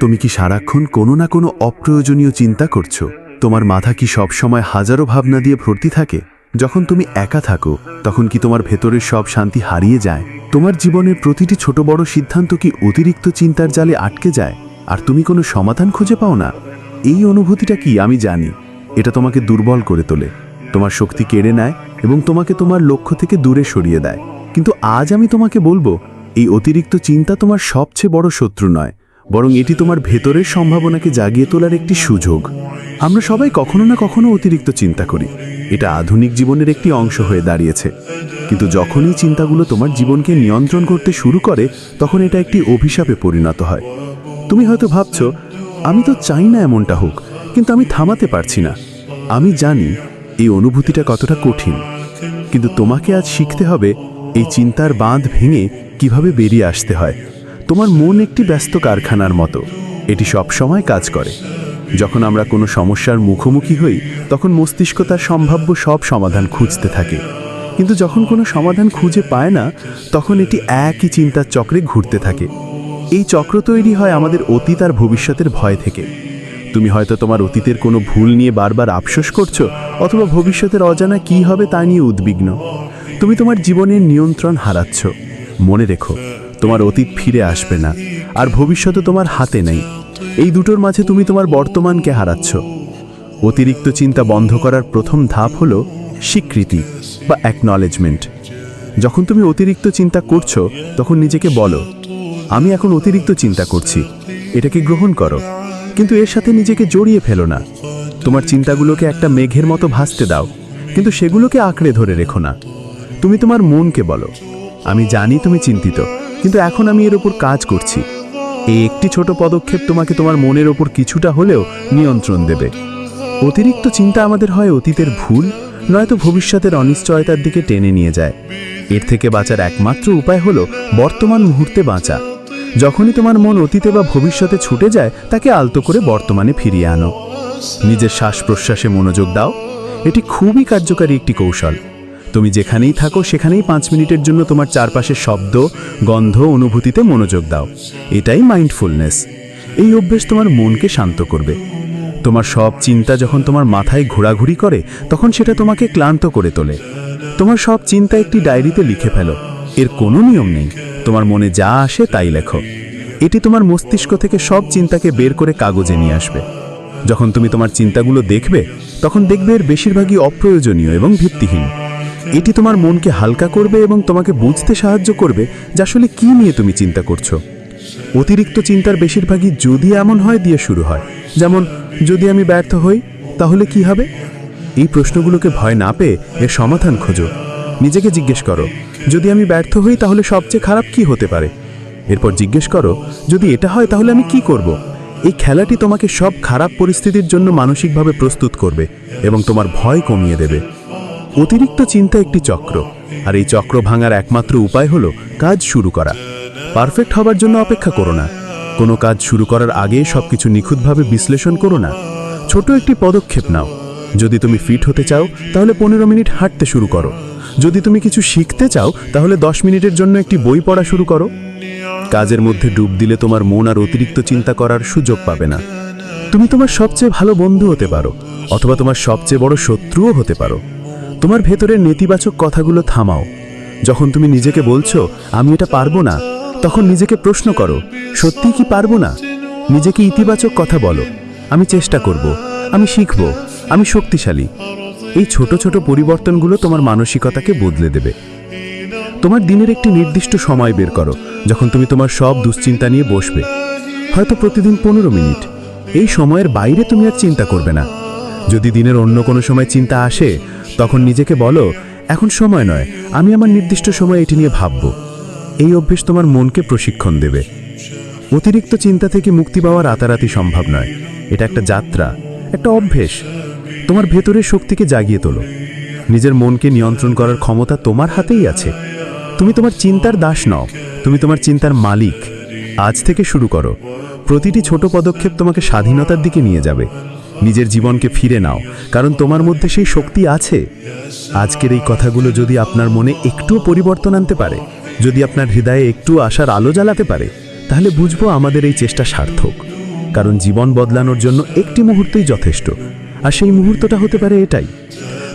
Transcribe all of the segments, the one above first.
তুমি কি সারাক্ষণ কোনো না কোনো অপ্রয়োজনীয় চিন্তা করছ? তোমার মাথা কি সব সময় হাজারো ভাবনা দিয়ে ভর্তি থাকে? যখন তুমি একা থাকো, তখন কি তোমার ভেতরের সব শান্তি হারিয়ে যায়? তোমার জীবনের প্রতিটি ছোট বড় সিদ্ধান্ত কি অতিরিক্ত চিন্তার জালে আটকে যায়? আর তুমি কোনো সমাধান খুঁজে পাও না? এই অনুভূতিটা কি আমি জানি। এটা তোমাকে দুর্বল করে তোলে। তোমার শক্তি কেড়ে নেয় এবং তোমাকে তোমার লক্ষ্য থেকে দূরে সরিয়ে দেয়। কিন্তু আজ আমি তোমাকে বলব, এই অতিরিক্ত চিন্তা তোমার সবচেয়ে বড় শত্রু নয়। বরং এটি তোমার ভেতরের সম্ভাবনাকে জাগিয়ে তোলার একটি সুযোগ। আমরা সবাই কখনো না কখনো অতিরিক্ত চিন্তা করি। এটা আধুনিক জীবনের একটি অংশ হয়ে দাঁড়িয়েছে। কিন্তু যখনই চিন্তাগুলো তোমার জীবনকে নিয়ন্ত্রণ করতে শুরু করে, তখন এটা একটি অভিশাপে পরিণত হয়। তুমি হয়তো ভাবছ, আমি তো চাই না এমনটা হোক, কিন্তু আমি থামাতে পারছি না। আমি জানি এই অনুভূতিটা কতটা কঠিন। কিন্তু তোমাকে আজ শিখতে হবে, এই চিন্তার বাঁধ ভেঙে কীভাবে বেরিয়ে আসতে হয়। তোমার মন একটি ব্যস্ত কারখানার মতো। এটি সব সময় কাজ করে। যখন আমরা কোনো সমস্যার মুখোমুখি হই, তখন মস্তিষ্ক তার সম্ভাব্য সব সমাধান খুঁজতে থাকে। কিন্তু যখন কোনো সমাধান খুঁজে পায় না, তখন এটি একই চিন্তার চক্রে ঘুরতে থাকে। এই চক্র তৈরি হয় আমাদের অতীত আর ভবিষ্যতের ভয় থেকে। তুমি হয়তো তোমার অতীতের কোনো ভুল নিয়ে বারবার আফসোস করছ, অথবা ভবিষ্যতের অজানা কি হবে তা নিয়ে উদ্বিগ্ন। তুমি তোমার জীবনের নিয়ন্ত্রণ হারাচ্ছ। মনে রেখো তোমার অতীত ফিরে আসবে না, আর ভবিষ্যতে তোমার হাতে নেই। এই দুটোর মাঝে তুমি তোমার বর্তমানকে হারাচ্ছ। অতিরিক্ত চিন্তা বন্ধ করার প্রথম ধাপ হল স্বীকৃতি বা অ্যাকনলেজমেন্ট যখন তুমি অতিরিক্ত চিন্তা করছ, তখন নিজেকে বলো, আমি এখন অতিরিক্ত চিন্তা করছি, এটাকে গ্রহণ করো। কিন্তু এর সাথে নিজেকে জড়িয়ে ফেলো না। তোমার চিন্তাগুলোকে একটা মেঘের মতো ভাসতে দাও, কিন্তু সেগুলোকে আঁকড়ে ধরে রেখো না। তুমি তোমার মনকে বলো, আমি জানি তুমি চিন্তিত কিন্তু এখন আমি এর ওপর কাজ করছি। এই একটি ছোট পদক্ষেপ তোমাকে তোমার মনের ওপর কিছুটা হলেও নিয়ন্ত্রণ দেবে। অতিরিক্ত চিন্তা আমাদের হয় অতীতের ভুল, নয়তো ভবিষ্যতের অনিশ্চয়তার দিকে টেনে নিয়ে যায়। এর থেকে বাঁচার একমাত্র উপায় হলো বর্তমান মুহূর্তে বাঁচা। যখনই তোমার মন অতীতে বা ভবিষ্যতে ছুটে যায়, তাকে আলতো করে বর্তমানে ফিরিয়ে আনো। নিজের শ্বাস প্রশ্বাসে মনোযোগ দাও। এটি খুবই কার্যকারী একটি কৌশল। তুমি যেখানেই থাকো, সেখানেই পাঁচ মিনিটের জন্য তোমার চারপাশের শব্দ, গন্ধ, অনুভূতিতে মনোযোগ দাও। এটাই মাইন্ডফুলনেস এই অভ্যেস তোমার মনকে শান্ত করবে। তোমার সব চিন্তা যখন তোমার মাথায় ঘোরাঘুরি করে, তখন সেটা তোমাকে ক্লান্ত করে তোলে। তোমার সব চিন্তা একটি ডায়েরিতে লিখে ফেলো। এর কোনো নিয়ম নেই। তোমার মনে যা আসে তাই লেখো। এটি তোমার মস্তিষ্ক থেকে সব চিন্তাকে বের করে কাগজে নিয়ে আসবে। যখন তুমি তোমার চিন্তাগুলো দেখবে, তখন দেখবে এর বেশিরভাগই অপ্রয়োজনীয় এবং ভিত্তিহীন। এটি তোমার মনকে হালকা করবে এবং তোমাকে বুঝতে সাহায্য করবে যে আসলে কী নিয়ে তুমি চিন্তা করছ। অতিরিক্ত চিন্তার বেশিরভাগই যদি এমন হয় দিয়ে শুরু হয়। যেমন, যদি আমি ব্যর্থ হই, তাহলে কি হবে? এই প্রশ্নগুলোকে ভয় না পেয়ে এর সমাধান খোঁজো। নিজেকে জিজ্ঞেস করো, যদি আমি ব্যর্থ হই, তাহলে সবচেয়ে খারাপ কি হতে পারে? এরপর জিজ্ঞেস করো, যদি এটা হয়, তাহলে আমি কি করব? এই খেলাটি তোমাকে সব খারাপ পরিস্থিতির জন্য মানসিকভাবে প্রস্তুত করবে এবং তোমার ভয় কমিয়ে দেবে। অতিরিক্ত চিন্তা একটি চক্র, আর এই চক্র ভাঙার একমাত্র উপায় হলো কাজ শুরু করা। পারফেক্ট হবার জন্য অপেক্ষা করো না। কোনো কাজ শুরু করার আগে সবকিছু নিখুঁতভাবে বিশ্লেষণ করো না। ছোট একটি পদক্ষেপ নাও। যদি তুমি ফিট হতে চাও, তাহলে পনেরো মিনিট হাঁটতে শুরু করো। যদি তুমি কিছু শিখতে চাও, তাহলে দশ মিনিটের জন্য একটি বই পড়া শুরু করো। কাজের মধ্যে ডুব দিলে তোমার মন আর অতিরিক্ত চিন্তা করার সুযোগ পাবে না। তুমি তোমার সবচেয়ে ভালো বন্ধু হতে পারো, অথবা তোমার সবচেয়ে বড় শত্রুও হতে পারো। তোমার ভেতরের নেতিবাচক কথাগুলো থামাও। যখন তুমি নিজেকে বলছো, আমি এটা পারব না, তখন নিজেকে প্রশ্ন করো, সত্যিই কি পারব না? নিজেকে ইতিবাচক কথা বলো, আমি চেষ্টা করব, আমি শিখব, আমি শক্তিশালী। এই ছোট ছোট পরিবর্তনগুলো তোমার মানসিকতাকে বদলে দেবে। তোমার দিনের একটি নির্দিষ্ট সময় বের করো, যখন তুমি তোমার সব দুশ্চিন্তা নিয়ে বসবে। হয়তো প্রতিদিন পনেরো মিনিট। এই সময়ের বাইরে তুমি আর চিন্তা করবে না। যদি দিনের অন্য কোনো সময় চিন্তা আসে, তখন নিজেকে বলো, এখন সময় নয়, আমি আমার নির্দিষ্ট সময় এটি নিয়ে ভাবব। এই অভ্যেস তোমার মনকে প্রশিক্ষণ দেবে। অতিরিক্ত চিন্তা থেকে মুক্তি পাওয়া রাতারাতি সম্ভব নয়। এটা একটা যাত্রা, একটা অভ্যেস। তোমার ভেতরের শক্তিকে জাগিয়ে তোলো। নিজের মনকে নিয়ন্ত্রণ করার ক্ষমতা তোমার হাতেই আছে। তুমি তোমার চিন্তার দাস নও, তুমি তোমার চিন্তার মালিক। আজ থেকে শুরু করো। প্রতিটি ছোট পদক্ষেপ তোমাকে স্বাধীনতার দিকে নিয়ে যাবে। নিজের জীবনকে ফিরে নাও, কারণ তোমার মধ্যে সেই শক্তি আছে। আজকের এই কথাগুলো যদি আপনার মনে একটুও পরিবর্তন আনতে পারে, যদি আপনার হৃদয়ে একটু আশার আলো জ্বালাতে পারে, তাহলে বুঝব আমাদের এই চেষ্টা সার্থক, কারণ জীবন বদলানোর জন্য একটি মুহূর্তেই যথেষ্ট, আর সেই মুহূর্তটা হতে পারে এটাই।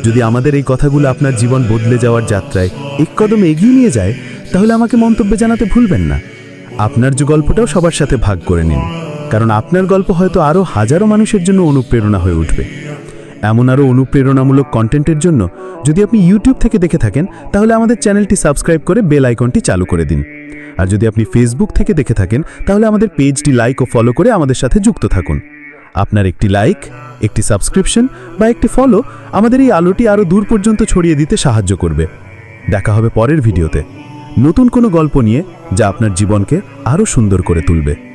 যদি আমাদের এই কথাগুলো আপনার জীবন বদলে যাওয়ার যাত্রায় এক কদম এগিয়ে নিয়ে যায়, তাহলে আমাকে মন্তব্যে জানাতে ভুলবেন না। আপনার যে গল্পটাও সবার সাথে ভাগ করে নিন। কারণ আপনার গল্প হয়তো আরও হাজারো মানুষের জন্য অনুপ্রেরণা হয়ে উঠবে। এমন আরও অনুপ্রেরণামূলক কন্টেন্টের জন্য যদি আপনি ইউটিউব থেকে দেখে থাকেন, তাহলে আমাদের চ্যানেলটি সাবস্ক্রাইব করে বেল আইকনটি চালু করে দিন। আর যদি আপনি ফেসবুক থেকে দেখে থাকেন, তাহলে আমাদের পেজটি লাইক ও ফলো করে আমাদের সাথে যুক্ত থাকুন। আপনার একটি লাইক, একটি সাবস্ক্রিপশন বা একটি ফলো আমাদের এই আলোটি আরও দূর পর্যন্ত ছড়িয়ে দিতে সাহায্য করবে। দেখা হবে পরের ভিডিওতে। নতুন কোনো গল্প নিয়ে যা আপনার জীবনকে আরও সুন্দর করে তুলবে।